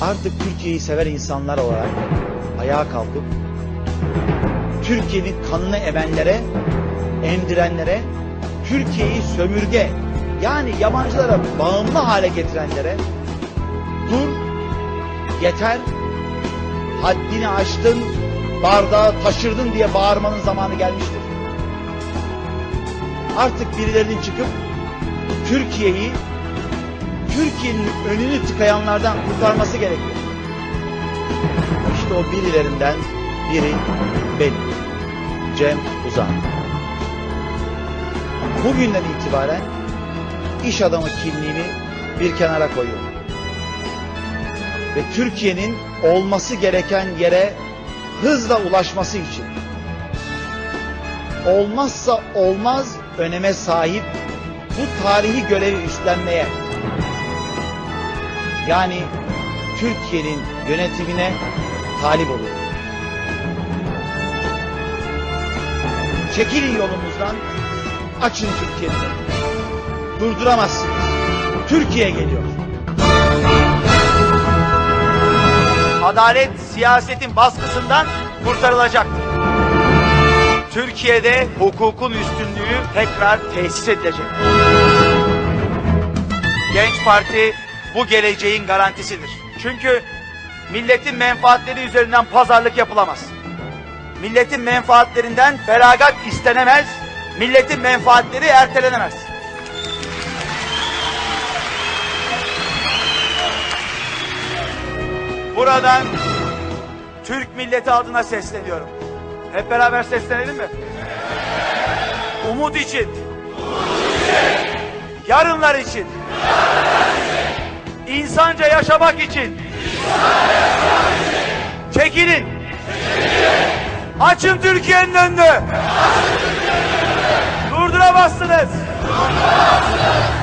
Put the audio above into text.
artık Türkiye'yi sever insanlar olarak ayağa kalkıp Türkiye'nin kanını emenlere, emdirenlere, Türkiye'yi sömürge yani yabancılara bağımlı hale getirenlere dur, yeter, haddini aştın, bardağı taşırdın diye bağırmanın zamanı gelmiştir. Artık birilerinin çıkıp Türkiye'yi Türkiye'nin önünü tıkayanlardan kurtarması gerekiyor. İşte o birilerinden biri benim. Cem Uzan. Bugünden itibaren iş adamı kimliğini bir kenara koyuyorum. Ve Türkiye'nin olması gereken yere hızla ulaşması için olmazsa olmaz öneme sahip bu tarihi görevi üstlenmeye yani Türkiye'nin yönetimine talip oluyor. Çekilin yolumuzdan, açın Türkiye'nin önünü. Durduramazsınız. Türkiye geliyor. Adalet siyasetin baskısından kurtarılacaktır. Türkiye'de hukukun üstünlüğü tekrar tesis edilecek. Genç Parti bu geleceğin garantisidir. Çünkü milletin menfaatleri üzerinden pazarlık yapılamaz. Milletin menfaatlerinden feragat istenemez, milletin menfaatleri ertelenemez. Buradan Türk milleti adına sesleniyorum. Hep beraber seslenelim mi? Umut için. Yarınlar için. İnsanca yaşamak için. Çekilin. Açın Türkiye'nin önünü. Durduramazsınız. Türkiye geliyor.